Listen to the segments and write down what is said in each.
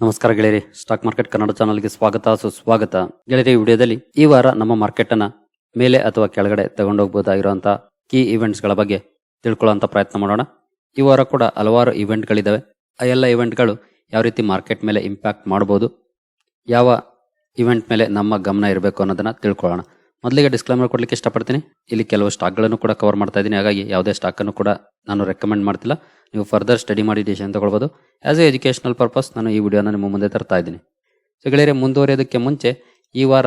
ನಮಸ್ಕಾರ ಗೆಳೆಯರಿ, stock market Kannada ಚಾನಲ್ಗೆ ಸ್ವಾಗತ, ಸುಸ್ವಾಗತ. ಗೆಳೆಯರಿ ವಿಡಿಯೋದಲ್ಲಿ ಈ ವಾರ ನಮ್ಮ ಮಾರ್ಕೆಟ್ ಅನ್ನ ಮೇಲೆ ಅಥವಾ ಕೆಳಗಡೆ ತಗೊಂಡೋಗ್ಬೋದಾಗಿರುವಂತಹ ಕೀ ಇವೆಂಟ್ಸ್ಗಳ ಬಗ್ಗೆ ತಿಳ್ಕೊಳ್ಳುವಂತ ಪ್ರಯತ್ನ ಮಾಡೋಣ. ಈ ವಾರ ಕೂಡ ಹಲವಾರು ಇವೆಂಟ್ ಗಳಿದಾವೆ. ಆ ಎಲ್ಲ ಇವೆಂಟ್ಗಳು ಯಾವ ರೀತಿ ಮಾರ್ಕೆಟ್ ಮೇಲೆ ಇಂಪ್ಯಾಕ್ಟ್ ಮಾಡಬಹುದು ಯಾವ ಇವೆಂಟ್ ಮೇಲೆ ನಮ್ಮ ಗಮನ ಇರಬೇಕು ಅನ್ನೋದನ್ನ ತಿಳ್ಕೊಳ್ಳೋಣ. ಮೊದಲಿಗೆ ಡಿಸ್ಕ್ಲೈಮರ್ ಕೊಡ್ಲಿಕ್ಕೆ ಇಷ್ಟಪಡ್ತೀನಿ. ಇಲ್ಲಿ ಕೆಲವು ಸ್ಟಾಕ್ಗಳನ್ನು ಕೂಡ ಕವರ್ ಮಾಡ್ತಾ ಇದ್ದೀನಿ. ಹಾಗಾಗಿ ಯಾವುದೇ ಸ್ಟಾಕ್ ಅನ್ನು ಕೂಡ ನಾನು ರೆಕಮೆಂಡ್ ಮಾಡ್ತಿಲ್ಲ. ನೀವು ಫರ್ದರ್ ಸ್ಟಡಿ ಮಾಡಿ ಡಿಸಿಷನ್ ತಗೊಳ್ಬೋದು. ಆ್ಯಸ್ ಎ ಎಜುಕೇಷನಲ್ ಪರ್ಪಸ್ ನಾನು ಈ ವಿಡಿಯೋನ ನಿಮ್ಮ ಮುಂದೆ ತರ್ತಾ ಇದ್ದೀನಿ. ಸೊ ಮುಂದುವರಿಯೋದಕ್ಕೆ ಮುಂಚೆ ಈ ವಾರ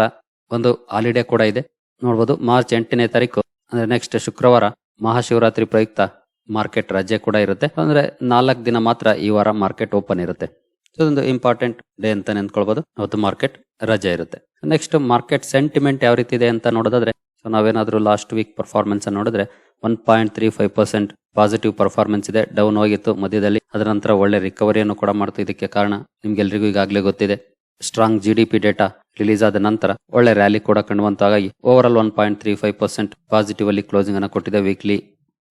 ಒಂದು ಹಾಲಿಡೇ ಕೂಡ ಇದೆ. ನೋಡ್ಬೋದು ಮಾರ್ಚ್ ಎಂಟನೇ ತಾರೀಕು, ಅಂದರೆ ನೆಕ್ಸ್ಟ್ ಶುಕ್ರವಾರ ಮಹಾಶಿವರಾತ್ರಿ ಪ್ರಯುಕ್ತ ಮಾರ್ಕೆಟ್ ರಜೆ ಕೂಡ ಇರುತ್ತೆ. ಅಂದರೆ ನಾಲ್ಕು ದಿನ ಮಾತ್ರ ಈ ವಾರ ಮಾರ್ಕೆಟ್ ಓಪನ್ ಇರುತ್ತೆ. ಇದೊಂದು ಇಂಪಾರ್ಟೆಂಟ್ ಡೇ ಅಂತ ನೆನ್ಕೊಳ್ಬಹುದು ಅವತ್ತು ಮಾರ್ಕೆಟ್ ರಜೆ ಇರುತ್ತೆ. ನೆಕ್ಸ್ಟ್ ಮಾರ್ಕೆಟ್ ಸೆಂಟಿಮೆಂಟ್ ಯಾವ ರೀತಿ ಇದೆ ಅಂತ ನೋಡೋದಾದ್ರೆ ಸೊ ನಾವೇನಾದ್ರೂ ಲಾಸ್ಟ್ ವೀಕ್ ಪರ್ಫಾರ್ಮೆನ್ಸ್ ನೋಡಿದ್ರೆ one point three five percent positive performance ಇದೆ ಡೌನ್ ಹೋಗಿತ್ತು, ಮಧ್ಯದಲ್ಲಿ ಅದರ ನಂತರ ಒಳ್ಳೆ ರಿಕವರಿಯನ್ನು ಕೂಡ ಮಾಡ್ತು. ಇದಕ್ಕೆ ಕಾರಣ ನಿಮ್ಗೆಲ್ರಿಗೂ ಈಗಾಗಲೇ ಗೊತ್ತಿದೆ. Strong G D P data release ಆದ ನಂತರ ಒಳ್ಳೆ ರ್ಯಾಲಿ ಕೂಡ ಕಂಡುವಂತಾಗಿ over all one point three five percent positive ಅಲ್ಲಿ ಕ್ಲೋಸಿಂಗ್ ಅನ್ನು ಕೊಟ್ಟಿದೆ ವೀಕ್ಲಿ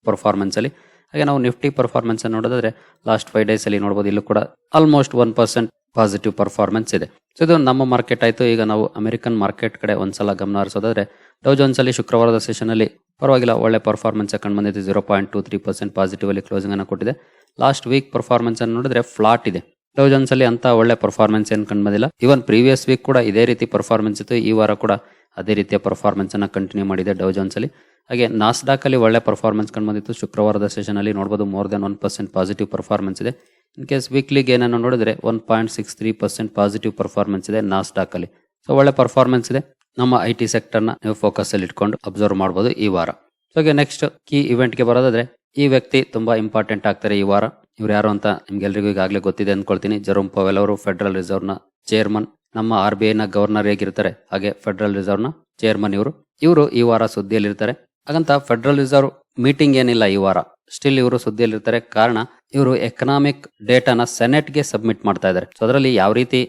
ಪರ್ಫಾರ್ಮೆನ್ಸ್ ಅಲ್ಲಿ. ಹಾಗೆ ನಾವು ನಿಫ್ಟಿ ಪರ್ಫಾರ್ಮೆನ್ಸ್ ಅನ್ನು ನೋಡಿದ್ರೆ ಲಾಸ್ಟ್ ಫೈವ್ ಡೇಸ್ ಅಲ್ಲಿ ನೋಡಬಹುದು ಇಲ್ಲೂ ಕೂಡ almost one percent positive performance ಇದೆ. ಸೊ ಇದು ನಮ್ಮ ಮಾರ್ಕೆಟ್ ಆಯ್ತು. ಈಗ ನಾವು ಅಮೆರಿಕನ್ ಮಾರ್ಕೆಟ್ ಕಡೆ ಒಂದ್ಸಲ ಗಮನ ಹರಿಸೋದಾದ್ರೆ ಡೌ ಜೋನ್ಸ್ ಅಲ್ಲಿ ಶುಕ್ರವಾರದ ಸೆಷನ್ ಅಲ್ಲಿ ಪರವಾಗಿಲ್ಲ, ಒಳ್ಳೆ ಪರ್ಫಾರ್ಮೆನ್ಸ್ ಕಂಡು ಬಂದಿದೆ. Zero point two three percent positive ಅಲ್ಲಿ ಕ್ಲೋಸಿಂಗ್ ಅನ್ನು ಕೊಟ್ಟಿದೆ. ಲಾಸ್ಟ್ ವೀಕ್ ಪರ್ಫಾರ್ಮೆನ್ಸ್ ಅನ್ನು ನೋಡಿದ್ರೆ ಫ್ಲಾಟ್ ಇದೆ. ಡೌ ಜೋನ್ಸ್ ಅಲ್ಲಿ ಅಂತ ಒಳ್ಳೆ ಪರ್ಫಾರ್ಮೆನ್ಸ್ ಏನು ಕಂಡು ಬಂದಿಲ್ಲ. ಇವನ್ ಪ್ರೀವಿಯಸ್ ವೀಕ್ ಕೂಡ ಇದೇ ರೀತಿ ಪರ್ಫಾರ್ಮೆನ್ಸ್ ಇತ್ತು. ಈ ವಾರ ಕೂಡ ಅದೇ ರೀತಿಯ ಪರ್ಫಾರ್ಮೆನ್ಸ್ ಅನ್ನ ಕಂಟಿನ್ಯೂ ಮಾಡಿದೆ ಡೌ ಜೋನ್ಸ್ ಅಲ್ಲಿ. ಹಾಗೆ ನಾಸ್ಡಾಕ್ ಅಲ್ಲಿ ಒಳ್ಳೆ ಪರ್ಫಾರ್ಮೆನ್ಸ್ ಕಂಡು ಬಂದಿತ್ತು ಶುಕ್ರವಾರದ ಸೆಷನ್ ಅಲ್ಲಿ ನೋಡಬಹುದು more than one percent positive performance ಇದೆ. ಇನ್ ಕೇಸ್ ವೀಕ್ಲಿಗೆ ಏನನ್ನು ನೋಡಿದ್ರೆ one point six three percent positive performance ಇದೆ ನಾಸ್ಡಾಕ್ ಅಲ್ಲಿ ಸೊ ಒಳ್ಳೆ ಪರ್ಫಾರ್ಮೆನ್ಸ್ ಇದೆ. ನಮ್ಮ ಐ ಟಿ ಸೆಕ್ಟರ್ನ ನೀವು ಫೋಕಸ್ ಅಲ್ಲಿ ಇಟ್ಕೊಂಡು ಅಬ್ಸರ್ವ್ ಮಾಡಬಹುದು ಈ ವಾರ. ಸೊ ನೆಕ್ಸ್ಟ್ ಕೀ ಇವೆಂಟ್ಗೆ ಬರೋದಾದ್ರೆ, ಈ ವ್ಯಕ್ತಿ ತುಂಬಾ ಇಂಪಾರ್ಟೆಂಟ್ ಆಗ್ತಾರೆ ಈ ವಾರ. ಇವ್ರು ಯಾರು ಅಂತ ನಿಮ್ಗೆಲ್ರಿಗೂ ಈಗಾಗಲೇ ಗೊತ್ತಿದೆ ಅನ್ಕೊಳ್ತೀನಿ. ಜರೋಮ್ ಪವೆಲ್ ಅವರು ಫೆಡರಲ್ ರಿಸರ್ವ್ನ ಚೇರ್ಮನ್ ನಮ್ಮ ಆರ್ ಬಿ ಐ ನ ಗವರ್ನರ್ ಹೇಗಿರ್ತಾರೆ, ಹಾಗೆ ಫೆಡರಲ್ ರಿಸರ್ವ್ನ ಚೇರ್ಮನ್ ಇವರು. ಇವರು ಈ ವಾರ ಸುದ್ದಿಯಲ್ಲಿರ್ತಾರೆ. ಹಾಗಂತ ಫೆಡರಲ್ ರಿಸರ್ವ್ ಮೀಟಿಂಗ್ ಏನಿಲ್ಲ ಈ ವಾರ. ಸ್ಟಿಲ್ ಇವರು ಸುದ್ದಿಯಲ್ಲಿರ್ತಾರೆ. ಕಾರಣ, ಇವರು ಎಕನಾಮಿಕ್ ಡೇಟಾನ ಸೆನೆಟ್ಗೆ ಸಬ್ಮಿಟ್ ಮಾಡ್ತಾ ಇದ್ದಾರೆ. ಸೊ ಅದರಲ್ಲಿ ಯಾವ ರೀತಿ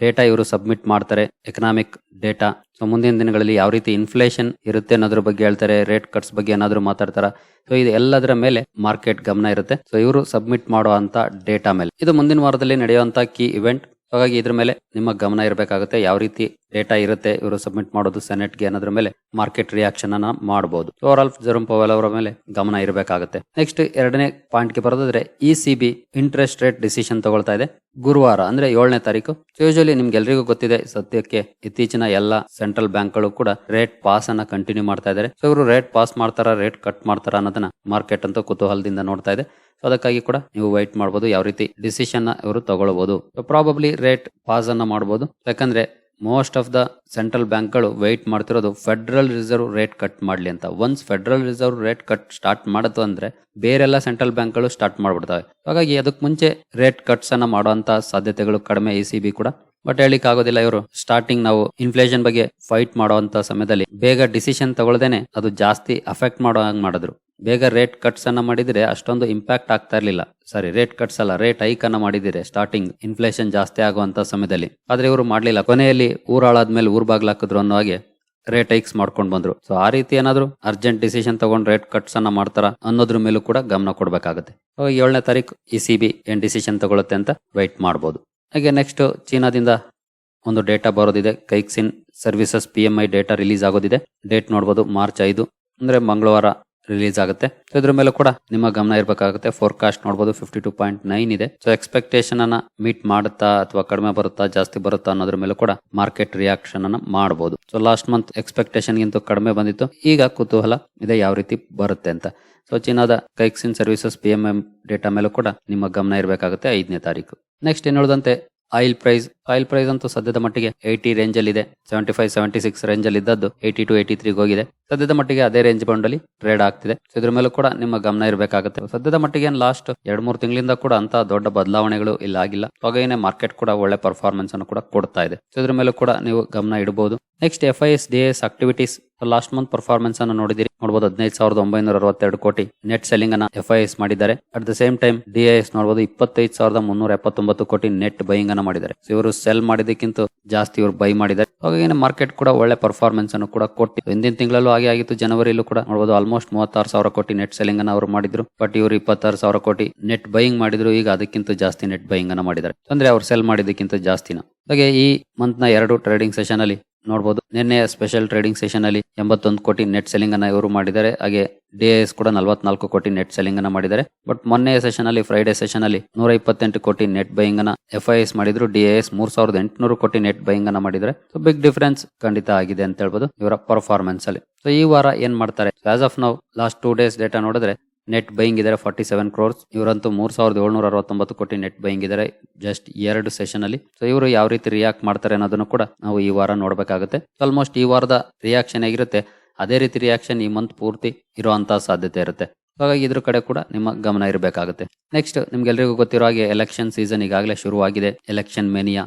ಡೇಟಾ ಇವರು ಸಬ್ಮಿಟ್ ಮಾಡ್ತಾರೆ ಎಕನಾಮಿಕ್ ಡೇಟಾ ಸೊ ಮುಂದಿನ ದಿನಗಳಲ್ಲಿ ಯಾವ ರೀತಿ ಇನ್ಫ್ಲೇಷನ್ ಇರುತ್ತೆ ಅನ್ನೋದ್ರ ಬಗ್ಗೆ ಹೇಳ್ತಾರೆ ರೇಟ್ ಕಟ್ಸ್ ಬಗ್ಗೆ ಏನಾದರೂ ಮಾತಾಡ್ತಾರ? ಸೊ ಇದು ಎಲ್ಲದರ ಮೇಲೆ ಮಾರ್ಕೆಟ್ ಗಮನ ಇರುತ್ತೆ. ಸೊ ಇವರು ಸಬ್ಮಿಟ್ ಮಾಡುವಂತ ಡೇಟಾ ಮೇಲೆ. ಇದು ಮುಂದಿನ ವಾರದಲ್ಲಿ ನಡೆಯುವಂತ ಕೀ ಇವೆಂಟ್ ಹಾಗಾಗಿ ಇದ್ರ ಮೇಲೆ ನಿಮ್ಮ ಗಮನ ಇರಬೇಕಾಗುತ್ತೆ. ಯಾವ ರೀತಿ ಡೇಟಾ ಇರುತ್ತೆ, ಇವರು ಸಬ್ಮಿಟ್ ಮಾಡೋದು ಸೆನೆಟ್ಗೆ ಅನ್ನೋದ್ರ ಮೇಲೆ ಮಾರ್ಕೆಟ್ ರಿಯಾಕ್ಷನ್ ಅನ್ನ ಮಾಡಬಹುದು ಓವರ್ ಆಲ್ ಜರುಮ್ ಪವೆಲ್ ಅವರ ಮೇಲೆ ಗಮನ ಇರಬೇಕಾಗುತ್ತೆ. ನೆಕ್ಸ್ಟ್ ಎರಡನೇ ಪಾಯಿಂಟ್ಗೆ ಬರೋದಾದ್ರೆ E C B interest rate decision ತಗೊಳ್ತಾ ಇದೆ. ಗುರುವಾರ, ಅಂದ್ರೆ ಏಳನೇ ತಾರೀಕು. ಯೂಶಲಿ ನಿಮ್ಗೆಲ್ರಿಗೂ ಗೊತ್ತಿದೆ, ಸದ್ಯಕ್ಕೆ ಇತ್ತೀಚಿನ ಎಲ್ಲ ಸೆಂಟ್ರಲ್ ಬ್ಯಾಂಕ್ಗಳು ಕೂಡ ರೇಟ್ ಪಾಸ್ ಅನ್ನ ಕಂಟಿನ್ಯೂ ಮಾಡ್ತಾ ಇದ್ದಾರೆ ಸೊ ಇವರು ರೇಟ್ ಪಾಸ್ ಮಾಡ್ತಾರ ರೇಟ್ ಕಟ್ ಮಾಡ್ತಾರ ಅನ್ನೋದನ್ನ ಮಾರ್ಕೆಟ್ ಅಂತ ಕುತೂಹಲದಿಂದ ನೋಡ್ತಾ ಇದೆ. ಸೊ ಅದಕ್ಕಾಗಿ ಕೂಡ ನೀವು ವೈಟ್ ಮಾಡಬಹುದು ಯಾವ ರೀತಿ ಡಿಸಿಷನ್ ಇವರು ತಗೊಳ್ಬಹುದು ಪ್ರಾಬಬ್ಲಿ ರೇಟ್ ಪಾಸ್ ಅನ್ನ ಮಾಡಬಹುದು ಯಾಕಂದ್ರೆ ಮೋಸ್ಟ್ ಆಫ್ ದ ಸೆಂಟ್ರಲ್ ಬ್ಯಾಂಕ್ಗಳು ವೆಯ್ಟ್ ಮಾಡ್ತಿರೋದು ಫೆಡರಲ್ ರಿಸರ್ವ್ ರೇಟ್ ಕಟ್ ಮಾಡ್ಲಿ ಅಂತ. Once federal reserve rate cut start ಮಾಡೋದು ಅಂದ್ರೆ ಬೇರೆಲ್ಲ ಸೆಂಟ್ರಲ್ ಬ್ಯಾಂಕ್ಗಳು ಸ್ಟಾರ್ಟ್ ಮಾಡ್ಬಿಡ್ತವೆ. ಹಾಗಾಗಿ ಅದಕ್ಕೆ ಮುಂಚೆ ರೇಟ್ ಕಟ್ಸ್ ಅನ್ನ ಮಾಡುವಂತ ಸಾಧ್ಯತೆಗಳು ಕಡಿಮೆ ಎ ಸಿ ಬಿ ಕೂಡ. ಬಟ್ ಹೇಳಿಕ್ ಆಗೋದಿಲ್ಲ ಇವರು. ಸ್ಟಾರ್ಟಿಂಗ್ ನಾವು ಇನ್ಫ್ಲೇಷನ್ ಬಗ್ಗೆ ಫೈಟ್ ಮಾಡುವಂತ ಸಮಯದಲ್ಲಿ ಬೇಗ ಡಿಸಿಷನ್ ತಗೊಳ್ದೇನೆ ಅದು ಜಾಸ್ತಿ ಅಫೆಕ್ಟ್ ಮಾಡೋ ಹಂಗ್ ಮಾಡಿದ್ರು. ಬೇಗ ರೇಟ್ ಕಟ್ಸ್ ಅನ್ನ ಮಾಡಿದ್ರೆ ಅಷ್ಟೊಂದು ಇಂಪ್ಯಾಕ್ಟ್ ಆಗ್ತಾ ಇರ್ಲಿಲ್ಲ. ಸಾರಿ ರೇಟ್ ಕಟ್ಸ್ ಅಲ್ಲ ರೇಟ್ ಹೈಕ್ ಅನ್ನ ಮಾಡಿದಿರೆ ಸ್ಟಾರ್ಟಿಂಗ್ ಇನ್ಫ್ಲೇಷನ್ ಜಾಸ್ತಿ ಆಗುವಂತ ಸಮಯದಲ್ಲಿ. ಆದ್ರೆ ಇವರು ಮಾಡ್ಲಿಲ್ಲ. ಕೊನೆಯಲ್ಲಿ ಊರಾಳಾದ್ಮೇಲೆ ಊರ್ ಬಾಗ್ಲಾಕಿದ್ರು ಅನ್ನೋ ಹಾಗೆ ರೇಟ್ ಹೈಕ್ಸ್ ಮಾಡ್ಕೊಂಡು ಬಂದ್ರು. ಸೊ ಆ ರೀತಿ ಏನಾದ್ರು ಅರ್ಜೆಂಟ್ ಡಿಸಿಷನ್ ತಗೊಂಡ್ ರೇಟ್ ಕಟ್ಸ್ ಅನ್ನ ಮಾಡ್ತಾರ ಅನ್ನೋದ್ರ ಮೇಲೂ ಕೂಡ ಗಮನ ಕೊಡಬೇಕಾಗುತ್ತೆ. ಏಳನೇ ತಾರೀಕು ಇ ಸಿ ಬಿ ಏನ್ ಡಿಸಿಷನ್ ತಗೊಳುತ್ತೆ ಅಂತ ವೈಟ್ ಮಾಡಬಹುದು ಹಾಗೆ ನೆಕ್ಸ್ಟ್ ಚೀನಾದಿಂದ ಒಂದು data ಬರೋದಿದೆ. Caixin services P M I data release ಆಗೋದಿದೆ. Date ನೋಡಬಹುದು ಮಾರ್ಚ್ ಐದು. ಅಂದ್ರೆ ಮಂಗಳವಾರ ರಿಲೀಸ್ ಆಗುತ್ತೆ. ಸೊ ಇದ್ರ ಮೇಲೆ ಕೂಡ ನಿಮ್ಮ ಗಮನ ಇರಬೇಕಾಗುತ್ತೆ. ಫೋರ್ಕಾಸ್ಟ್ ನೋಡಬಹುದು ಫಿಫ್ಟಿ ಟೂ ಪಾಯಿಂಟ್ ನೈನ್ ಇದೆ. ಸೊ ಎಕ್ಸ್ಪೆಕ್ಟೇಷನ್ ಅನ್ನ ಮೀಟ್ ಮಾಡುತ್ತಾ ಅಥವಾ ಕಡಿಮೆ ಬರುತ್ತಾ, ಜಾಸ್ತಿ ಬರುತ್ತಾ ಅನ್ನೋದ್ರ ಮೇಲೆ ಕೂಡ ಮಾರ್ಕೆಟ್ ರಿಯಾಕ್ಷನ್ ಅನ್ನ ಮಾಡಬಹುದು ಸೊ ಲಾಸ್ಟ್ ಮಂತ್ ಎಕ್ಸ್ಪೆಕ್ಟೇಷನ್ ಗಿಂತ ಕಡಿಮೆ ಬಂದಿತ್ತು. ಈಗ ಕುತೂಹಲ ಇದೆ, ಯಾವ ರೀತಿ ಬರುತ್ತೆ ಅಂತ. ಸೊ ಚೀನಾದ Caixin services P M M data ಮೇಲೂ ಕೂಡ ನಿಮ್ಮ ಗಮನ ಇರಬೇಕಾಗುತ್ತೆ ಐದನೇ ತಾರೀಕು. ನೆಕ್ಸ್ಟ್ ಏನ್ ಹೇಳುದಂತೆ? ಆಯಿಲ್ ಪ್ರೈಸ್ ಆಯಿಲ್ ಪ್ರೈಸ್ ಅಂತೂ ಸದ್ಯದ ಮಟ್ಟಿಗೆ ಏಯ್ಟಿ ರೇಂಜ್ ಅಲ್ಲಿ ಇದೆ seventy five, seventy six range ಅಲ್ಲಿ ಇದ್ದದ್ದು ಏಯ್ಟಿ ಟು ಏಯ್ಟಿ ತ್ರೀ ಹೋಗಿದೆ. ಸದ್ಯದ ಮಟ್ಟಿಗೆ ಅದೇ ರೇಂಜ್ ಬಂಡಲ್ಲಿ ಟ್ರೇಡ್ ಆಗ್ತಿದೆ. ಇದ್ರ ಮೇಲೂ ಕೂಡ ನಿಮ್ಮ ಗಮನ ಇರಬೇಕಾಗುತ್ತೆ. ಸದ್ಯದ ಮಟ್ಟಿಗೆ ಲಾಸ್ಟ್ ಎರಡ್ ಮೂರು ತಿಂಗಳಿಂದ ಕೂಡ ಅಂತ ದೊಡ್ಡ ಬದಲಾವಣೆಗಳು ಇಲ್ಲ ಆಗಿಲ್ಲ. ಹಾಗೇನೆ ಮಾರ್ಕೆಟ್ ಕೂಡ ಒಳ್ಳೆ ಪರ್ಫಾರ್ಮೆನ್ಸ್ ಅನ್ನು ಕೂಡ ಕೊಡ್ತಾ ಇದೆ. ಇದ್ರ ಮೇಲೂ ಕೂಡ ನೀವು ಗಮನ ಇಡಬಹುದು next F I S D S activities last month performance ಅನ್ನು ನೋಡಿದಿರಿ. ನೋಡಬಹುದು ಹದಿನೈದು ಸಾವಿರದ ಒಂಬೈನೂರ ಅರವತ್ತೆರಡು ಕೋಟಿ ನೆಟ್ ಸೆಲ್ಲಿಂಗ್ ಅನ್ನ ಎಫ್ ಐ ಎಸ್ ಮಾಡಿದ್ದಾರೆ. At the same time D I S ನೋಡಬಹುದು ಇಪ್ಪತ್ತೈದು ಸಾವಿರದ ಮುನ್ನೂರ ಎಪ್ಪತ್ತೊಂಬತ್ತು ಕೋಟಿ ನೆಟ್ ಬೈಯಿಂಗ್ ಅನ್ನ ಮಾಡಿದ್ದಾರೆ. ಇವರು ಸೆಲ್ ಮಾಡಿದಕ್ಕಿಂತ ಜಾಸ್ತಿ ಇವರು ಬೈ ಮಾಡಿದ್ದಾರೆ. ಹಾಗಾಗಿ ಮಾರ್ಕೆಟ್ ಕೂಡ ಒಳ್ಳೆ ಪರ್ಫಾರ್ಮೆನ್ಸ್ ಅನ್ನು ಕೂಡ ಕೊಟ್ಟು. ಹಿಂದಿನ ತಿಂಗಳಲ್ಲೂ ಹಾಗೆ ಆಗಿತ್ತು. ಜನವರಿಯಲ್ಲೂ ಕೂಡ ನೋಡಬಹುದು ಆಲ್ಮೋಸ್ಟ್ ಮೂವತ್ತಾರು ಸಾವಿರ ಕೋಟಿ ನೆಟ್ ಸೆಲ್ಲಿಂಗ್ ಅನ್ನ ಅವರು ಮಾಡಿದ್ರು. ಬಟ್ ಇವರು ಇಪ್ಪತ್ತಾರು ಸಾವಿರ ಕೋಟಿ ನೆಟ್ ಬೈಯಿಂಗ್ ಮಾಡಿದ್ರು. ಈಗ ಅದಕ್ಕಿಂತ ಜಾಸ್ತಿ ನೆಟ್ ಬೈಯಿಂಗ್ ಅನ್ನ ಮಾಡಿದ್ದಾರೆ. ಅಂದ್ರೆ ಅವ್ರು ಸೆಲ್ ಮಾಡಿದಕ್ಕಿಂತ ಜಾಸ್ತಿನ. ಹಾಗೆ ಈ ಮಂತ್ನ ಎರಡು ಟ್ರೇಡಿಂಗ್ ಸೆಷನ್ ಅಲ್ಲಿ ನೋಡಬಹುದು ನಿನ್ನೆ ಸ್ಪೆಷಲ್ ಟ್ರೇಡಿಂಗ್ ಸೆಷನ್ ಅಲ್ಲಿ ಎಂಬತ್ತೊಂದು ಕೋಟಿ ನೆಟ್ ಸೆಲ್ಲಿಂಗ್ ಅನ್ನ ಇವರು ಮಾಡಿದ್ದಾರೆ. ಹಾಗೆ ಡಿಎಸ್ ಕೂಡ ನಲವತ್ನಾಲ್ಕು ಕೋಟಿ ನೆಟ್ ಸೆಲ್ಲಿಂಗ್ ಅನ್ನ ಮಾಡಿದ್ದಾರೆ. ಬಟ್ ಮೊನ್ನೆ ಸೆಷನ್ ಅಲ್ಲಿ ಫ್ರೈಡೆ ಸೆಷನ್ ಅಲ್ಲಿ ನೂರ ಇಪ್ಪತ್ತೆಂಟು ಕೋಟಿ ನೆಟ್ ಬೈಯಿಂಗ್ ಅನ್ನ ಎಫ್ ಐ ಎಸ್ ಮಾಡಿದ್ರು. ಡಿಎಸ್ ಮೂರ್ ಸಾವಿರದ ಎಂಟುನೂರು ಕೋಟಿ ನೆಟ್ ಬೈಯಿಂಗ್ ಅನ್ನ ಮಾಡಿದ್ದಾರೆ. ಸೊ ಬಿಗ್ ಡಿಫರೆನ್ಸ್ ಖಂಡಿತ ಆಗಿದೆ ಅಂತ ಹೇಳ್ಬೋದು ಇವರ ಪರ್ಫಾರ್ಮೆನ್ಸ್ ಅಲ್ಲಿ. ಸೊ ಈ ವಾರ ಏನ್ ಮಾಡ್ತಾರೆ? ಆಸ್ ಆಫ್ ನಾವು ಲಾಸ್ಟ್ ಟೂ ಡೇಸ್ ಡೇಟಾ ನೋಡಿದ್ರೆ ನೆಟ್ ಬೈಯಿಂಗ್ ಇದ್ದಾರೆ ಫಾರ್ಟಿ ಸೆವೆನ್ ಕ್ರೋರ್ಸ್ ಇವರಂತೂ ಮೂರ್ ಸಾವಿರದ ಏಳ್ನೂರ ಅರವತ್ತೊಂಬತ್ತು ಕೋಟಿ ನೆಟ್ ಬೈಯಿಂಗ್ ಇದ್ದಾರೆ ಜಸ್ಟ್ ಎರಡು ಸೆಷನ್ ಅಲ್ಲಿ. ಸೊ ಇವರು ಯಾವ ರೀತಿ ರಿಯಾಕ್ಟ್ ಮಾಡ್ತಾರೆ ಅನ್ನೋದನ್ನು ಕೂಡ ನಾವು ಈ ವಾರ ನೋಡಬೇಕಾಗುತ್ತೆ. ಆಲ್ಮೋಸ್ಟ್ ಈ ವಾರದ ರಿಯಾಕ್ಷನ್ ಆಗಿರುತ್ತೆ ಅದೇ ರೀತಿ ರಿಯಾಕ್ಷನ್ ಈ ಮಂತ್ ಪೂರ್ತಿ ಇರುವಂತಹ ಸಾಧ್ಯತೆ ಇರುತ್ತೆ. ಹಾಗಾಗಿ ಇದ್ರ ಕಡೆ ಕೂಡ ನಿಮ್ಮ ಗಮನ ಇರಬೇಕಾಗುತ್ತೆ. ನೆಕ್ಸ್ಟ್ ನಿಮ್ಗೆಲ್ರಿಗೂ ಗೊತ್ತಿರೋ ಹಾಗೆ ಎಲೆಕ್ಷನ್ ಸೀಸನ್ ಈಗಾಗಲೇ ಶುರುವಾಗಿದೆ. ಎಲೆಕ್ಷನ್ ಮೇನಿಯಾ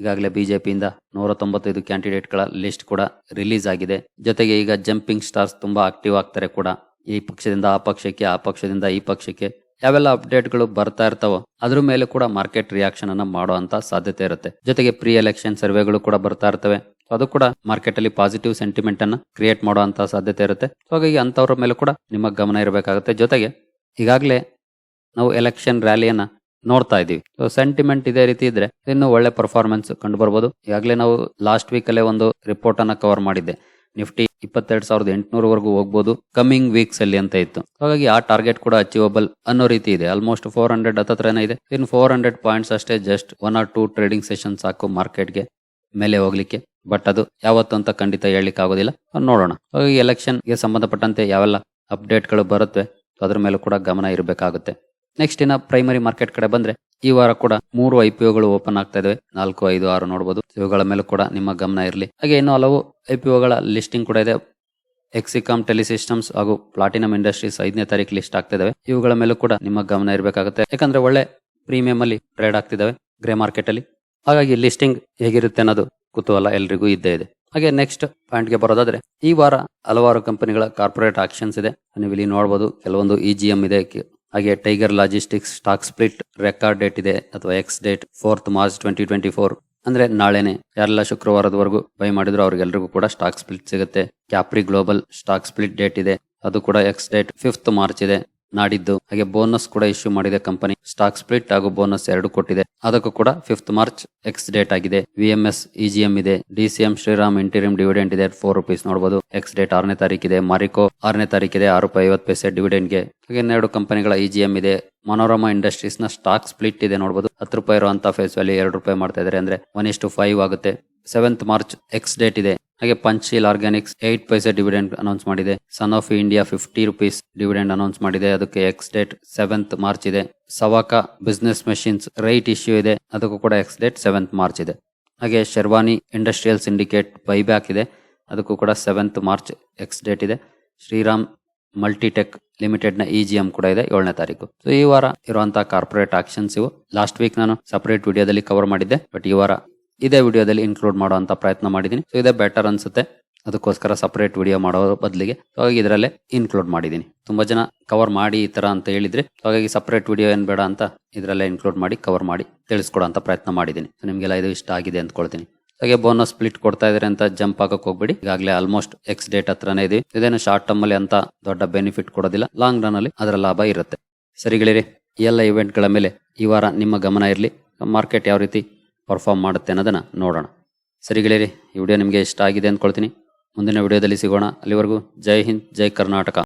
ಈಗಾಗಲೇ ಬಿಜೆಪಿಯಿಂದ ನೂರ ತೊಂಬತ್ತೈದು ಕ್ಯಾಂಡಿಡೇಟ್ಗಳ ಲಿಸ್ಟ್ ಕೂಡ ರಿಲೀಸ್ ಆಗಿದೆ. ಜೊತೆಗೆ ಈಗ ಜಂಪಿಂಗ್ ಸ್ಟಾರ್ಸ್ ತುಂಬಾ ಆಕ್ಟಿವ್ ಆಗ್ತಾರೆ ಕೂಡ. ಈ ಪಕ್ಷದಿಂದ ಆ ಪಕ್ಷಕ್ಕೆ, ಆ ಪಕ್ಷದಿಂದ ಈ ಪಕ್ಷಕ್ಕೆ ಯಾವೆಲ್ಲ ಅಪ್ಡೇಟ್ಗಳು ಬರ್ತಾ ಇರ್ತಾವೋ ಅದ್ರ ಮೇಲೆ ಕೂಡ ಮಾರ್ಕೆಟ್ ರಿಯಾಕ್ಷನ್ ಅನ್ನ ಮಾಡುವಂತ ಸಾಧ್ಯತೆ ಇರುತ್ತೆ. ಜೊತೆಗೆ ಪ್ರೀ ಎಲೆಕ್ಷನ್ ಸರ್ವೆಗಳು ಕೂಡ ಬರ್ತಾ ಇರ್ತವೆ. ಅದು ಕೂಡ ಮಾರ್ಕೆಟ್ ಅಲ್ಲಿ ಪಾಸಿಟಿವ್ ಸೆಂಟಿಮೆಂಟ್ ಅನ್ನ ಕ್ರಿಯೇಟ್ ಮಾಡುವಂತ ಸಾಧ್ಯತೆ ಇರುತ್ತೆ. ಹಾಗಾಗಿ ಅಂತವ್ರ ಮೇಲೆ ಕೂಡ ನಿಮ್ಮ ಗಮನ ಇರಬೇಕಾಗುತ್ತೆ. ಜೊತೆಗೆ ಈಗಾಗಲೇ ನಾವು ಎಲೆಕ್ಷನ್ ರ್ಯಾಲಿಯನ್ನ ನೋಡ್ತಾ ಇದೀವಿ ಸೊ ಸೆಂಟಿಮೆಂಟ್ ಇದೇ ರೀತಿ ಇದ್ರೆ ಇನ್ನು ಒಳ್ಳೆ ಪರ್ಫಾರ್ಮೆನ್ಸ್ ಕಂಡು ಬರ್ಬೋದು. ಈಗಾಗಲೇ ನಾವು ಲಾಸ್ಟ್ ವೀಕ್ ಅಲ್ಲೇ ಒಂದು ರಿಪೋರ್ಟ್ ಅನ್ನ ಕವರ್ ಮಾಡಿದ್ದೆ. ನಿಫ್ಟಿ ಇಪ್ಪತ್ತೆರಡು ಸಾವಿರದ ಎಂಟುನೂರವರೆಗೂ ಹೋಗ್ಬೋದು ಕಮಿಂಗ್ ವೀಕ್ಸ್ ಅಲ್ಲಿ ಅಂತ ಇತ್ತು. ಹಾಗಾಗಿ ಆ ಟಾರ್ಗೆಟ್ ಕೂಡ ಅಚೀವಬಲ್ ಅನ್ನೋ ರೀತಿ ಇದೆ. ಆಲ್ಮೋಸ್ಟ್ ಫೋರ್ ಹಂಡ್ರೆಡ್ ಹತ್ರನೇ ಇದೆ. ಇನ್ನು ಫೋರ್ ಹಂಡ್ರೆಡ್ ಪಾಯಿಂಟ್ಸ್ ಅಷ್ಟೇ just one or two trading session ಸಾಕು ಮಾರ್ಕೆಟ್ಗೆ ಮೇಲೆ ಹೋಗ್ಲಿಕ್ಕೆ. ಬಟ್ ಅದು ಯಾವತ್ತು ಅಂತ ಖಂಡಿತ ಹೇಳಲಿಕ್ಕೆ ಆಗೋದಿಲ್ಲ. ನೋಡೋಣ. ಹಾಗಾಗಿ ಎಲೆಕ್ಷನ್ಗೆ ಸಂಬಂಧಪಟ್ಟಂತೆ ಯಾವೆಲ್ಲ ಅಪ್ಡೇಟ್ಗಳು ಬರುತ್ತೆ, ಅದ್ರ ಮೇಲೂ ಕೂಡ ಗಮನ ಇರಬೇಕಾಗುತ್ತೆ. ನೆಕ್ಸ್ಟ್ ಇನ್ನು ಪ್ರೈಮರಿ ಮಾರ್ಕೆಟ್ ಕಡೆ ಬಂದ್ರೆ ಈ ವಾರ ಕೂಡ ಮೂರು ಐ ಗಳು ಓಪನ್ ಆಗ್ತಾ ಇದಾವೆ. ನಾಲ್ಕು, ಐದು, ಆರು ನೋಡಬಹುದು ಇವುಗಳ ಮೇಲೂ ಕೂಡ ನಿಮ್ಮ ಗಮನ ಇರಲಿ. ಹಾಗೆ ಇನ್ನು ಹಲವು ಐ ಪಿ ಲಿಸ್ಟಿಂಗ್ ಕೂಡ ಇದೆ. ಎಕ್ಸಿಕಾಮ್ ಟೆಲಿಸಿಸ್ಟಮ್ಸ್ ಹಾಗೂ ಪ್ಲಾಟಿನಂ ಇಂಡಸ್ಟ್ರೀಸ್ ಐದನೇ ತಾರೀಕು ಲಿಸ್ಟ್ ಆಗ್ತಾ ಇದಾವೆ. ಇವುಗಳ ಮೇಲೂ ಕೂಡ ನಿಮ್ಮ ಗಮನ ಇರಬೇಕಾಗುತ್ತೆ. ಯಾಕಂದ್ರೆ ಒಳ್ಳೆ ಪ್ರೀಮಿಯಂ ಅಲ್ಲಿ ಟ್ರೇಡ್ ಆಗ್ತಿದಾವೆ ಗ್ರೇ ಮಾರ್ಕೆಟ್ ಅಲ್ಲಿ. ಹಾಗಾಗಿ ಲಿಸ್ಟಿಂಗ್ ಹೇಗಿರುತ್ತೆ ಅನ್ನೋದು ಕುತೂಹಲ ಎಲ್ರಿಗೂ ಇದ್ದೇ ಇದೆ. ಹಾಗೆ ನೆಕ್ಸ್ಟ್ ಪಾಯಿಂಟ್ಗೆ ಬರೋದಾದ್ರೆ, ಈ ವಾರ ಹಲವಾರು ಕಂಪನಿಗಳ ಕಾರ್ಪೊರೇಟ್ ಆಕ್ಷನ್ಸ್ ಇದೆ. ನೀವು ಇಲ್ಲಿ ನೋಡಬಹುದು ಕೆಲವೊಂದು ಇ ಜಿ ಎಂ ಇದೆ ಹಾಗೆ Tiger Logistics stock split record date ಇದೆ ಅಥವಾ ex date fourth March twenty twenty four ಅಂದ್ರೆ ನಾಳೆನೆ ಯಾರೆಲ್ಲ ಶುಕ್ರವಾರದವರೆಗೂ ಬೈ ಮಾಡಿದ್ರು ಅವ್ರಿಗೆಲ್ರಿಗೂ ಕೂಡ ಸ್ಟಾಕ್ ಸ್ಪ್ಲಿಟ್ ಸಿಗುತ್ತೆ. Capri Global stock split date ಇದೆ. ಅದು ಕೂಡ ಎಕ್ಸ್ ಡೇಟ್ ಫಿಫ್ತ್ ಮಾರ್ಚ್ ಇದೆ. ನಾಡಿದ್ದು. ಹಾಗೆ ಬೋನಸ್ ಕೂಡ ಇಶ್ಯೂ ಮಾಡಿದೆ ಕಂಪನಿ. ಸ್ಟಾಕ್ ಸ್ಪ್ಲಿಟ್ ಹಾಗೂ ಬೋನಸ್ ಎರಡು ಕೊಟ್ಟಿದೆ. ಅದಕ್ಕೂ ಕೂಡ ಫಿಫ್ತ್ ಮಾರ್ಚ್ ಎಕ್ಸ್ ಡೇಟ್ ಆಗಿದೆ. ವಿ ಎಂ ಎಸ್ ಇಜಿಎಂ ಇದೆ. ಡಿಸಿಎಂ ಶ್ರೀರಾಮ್ ಇಂಟೀರಿಯಂ ಡಿವಿಡೆಂಟ್ ಇದೆ. ಫೋರ್ ರುಪೀಸ್ ನೋಡಬಹುದು ಎಕ್ಸ್ ಡೇಟ್ ಆರನೇ ತಾರೀಕಿದೆ. ಮಾರಿಕೋ ಆರನೇ ತಾರೀಕಿದೆ. ಆರು ರೂಪಾಯಿ ಐವತ್ತು ಪೈಸೆ ಡಿವಿಡೆಂಟ್ಗೆ. ಹಾಗೆ ಇನ್ನೆರಡು ಕಂಪನಿಗಳ ಇಜಿಎಂ ಇದೆ. ಮನೋರಮಾ ಇಂಡಸ್ಟ್ರೀಸ್ನ ಸ್ಟಾಕ್ ಸ್ಪ್ಲಿಟ್ ಇದೆ ನೋಡಬಹುದು ಹತ್ತು ರೂಪಾಯಿ ಇರುವಂತಹ ಫೇಸ್ ವ್ಯಾಲ್ಯೂ ಎರಡು ರೂಪಾಯಿ ಮಾಡ್ತಾ ಇದ್ದಾರೆ ಅಂದ್ರೆ ಒನ್ ಇಷ್ಟು ಫೈವ್ ಆಗುತ್ತೆ. ಸೆವೆಂತ್ ಮಾರ್ಚ್ ಎಕ್ಸ್ ಡೇಟ್ ಇದೆ. ಹಾಗೆ ಪಂಚೀಲ್ ಆರ್ಗ್ಯಾನಿಕ್ಸ್ ಏಟ್ ಪೈಸೆ ಡಿವಿಡೆಂಡ್ ಅನೌನ್ಸ್ ಮಾಡಿದೆ. Sanofi India fifty rupees dividend announce ಮಾಡಿದೆ. ಅದಕ್ಕೆ ಎಕ್ಸ್ ಡೇಟ್ ಸೆವೆಂತ್ ಮಾರ್ಚ್ ಇದೆ. Sawaca Business Machines right issue ಇದೆ. ಅದಕ್ಕೂ ಕೂಡ ಎಕ್ಸ್ ಡೇಟ್ ಸೆವೆಂತ್ ಮಾರ್ಚ್ ಇದೆ. ಹಾಗೆ ಶೆರ್ವಾನಿ ಇಂಡಸ್ಟ್ರಿಯಲ್ ಸಿಂಡಿಕೇಟ್ ಬೈಬ್ಯಾಕ್ ಇದೆ. ಅದಕ್ಕೂ ಕೂಡ ಸೆವೆಂತ್ ಮಾರ್ಚ್ ಎಕ್ಸ್ ಡೇಟ್ ಇದೆ. ಶ್ರೀರಾಮ್ ಮಲ್ಟಿಟೆಕ್ ಲಿಮಿಟೆಡ್ನ ಇಜಿಎಂ ಕೂಡ ಇದೆ ಏಳನೇ ತಾರೀಕು. ಸೊ ಈ ವಾರ ಇರುವಂತಹ ಕಾರ್ಪೊರೇಟ್ ಆಕ್ಷನ್ಸ್ ಇವು. ಲಾಸ್ಟ್ ವೀಕ್ ನಾನು ಸಪರೇಟ್ ವಿಡಿಯೋದಲ್ಲಿ ಕವರ್ ಮಾಡಿದ್ದೆ. ಬಟ್ ಈ ವಾರ ಇದೇ ವಿಡಿಯೋದಲ್ಲಿ ಇನ್ಕ್ಲೂಡ್ ಮಾಡುವಂತ ಪ್ರಯತ್ನ ಮಾಡಿದ್ದೀನಿ. ಸೊ ಇದೇ ಬೆಟರ್ ಅನ್ಸುತ್ತೆ. ಅದಕ್ಕೋಸ್ಕರ ಸಪರೇಟ್ ವಿಡಿಯೋ ಮಾಡೋ ಬದಲಿಗೆ. ಹಾಗಾಗಿ ಇದರಲ್ಲೇ ಇನ್ಕ್ಲೂಡ್ ಮಾಡಿದ್ದೀನಿ. ತುಂಬಾ ಜನ ಕವರ್ ಮಾಡಿ ಈ ತರ ಅಂತ ಹೇಳಿದ್ರೆ ಹಾಗಾಗಿ ಸಪರೇಟ್ ವಿಡಿಯೋ ಏನ್ ಬೇಡ ಅಂತ ಇದರಲ್ಲೇ ಇನ್ಕ್ಲೂಡ್ ಮಾಡಿ ಕವರ್ ಮಾಡಿ ತಿಳಿಸ್ಕೊಡೋ ಪ್ರಯತ್ನ ಮಾಡಿದ್ದೀನಿ. ನಿಮ್ಗೆಲ್ಲ ಇದು ಇಷ್ಟ ಆಗಿದೆ ಅಂದ್ಕೊಳ್ತೀನಿ. ಹಾಗೆ ಬೋನಸ್ ಸ್ಪ್ಲಿಟ್ ಕೊಡ್ತಾ ಇದ್ರೆ ಅಂತ ಜಂಪ್ ಹಾಕಕ್ ಹೋಗ್ಬೇಡಿ. ಈಗಾಗಲೇ ಆಲ್ಮೋಸ್ಟ್ ಎಕ್ಸ್ ಡೇಟ್ ಹತ್ರನೇ ಇದೆ ಇದೇನು ಶಾರ್ಟ್ ಟರ್ಮ್ ಅಲ್ಲಿ ಅಂತ ದೊಡ್ಡ ಬೆನಿಫಿಟ್ ಕೊಡೋದಿಲ್ಲ. ಲಾಂಗ್ ರನ್ ಅಲ್ಲಿ ಅದರ ಲಾಭ ಇರುತ್ತೆ. ಸರಿಗಳಿರಿ ಎಲ್ಲ ಇವೆಂಟ್ಗಳ ಮೇಲೆ ಈ ವಾರ ನಿಮ್ಮ ಗಮನ ಇರಲಿ. ಮಾರ್ಕೆಟ್ ಯಾವ ರೀತಿ ಪರ್ಫಾರ್ಮ್ ಮಾಡುತ್ತೆ ಅನ್ನೋದನ್ನ ನೋಡೋಣ. ಸರಿ ಗೆಳೆಯರಿ, ಈ ವಿಡಿಯೋ ನಿಮಗೆ ಇಷ್ಟ ಆಗಿದೆ ಅಂದ್ಕೊಳ್ತೀನಿ. ಮುಂದಿನ ವಿಡಿಯೋದಲ್ಲಿ ಸಿಗೋಣ. ಅಲ್ಲಿವರೆಗೂ ಜೈ ಹಿಂದ್, ಜೈ ಕರ್ನಾಟಕ.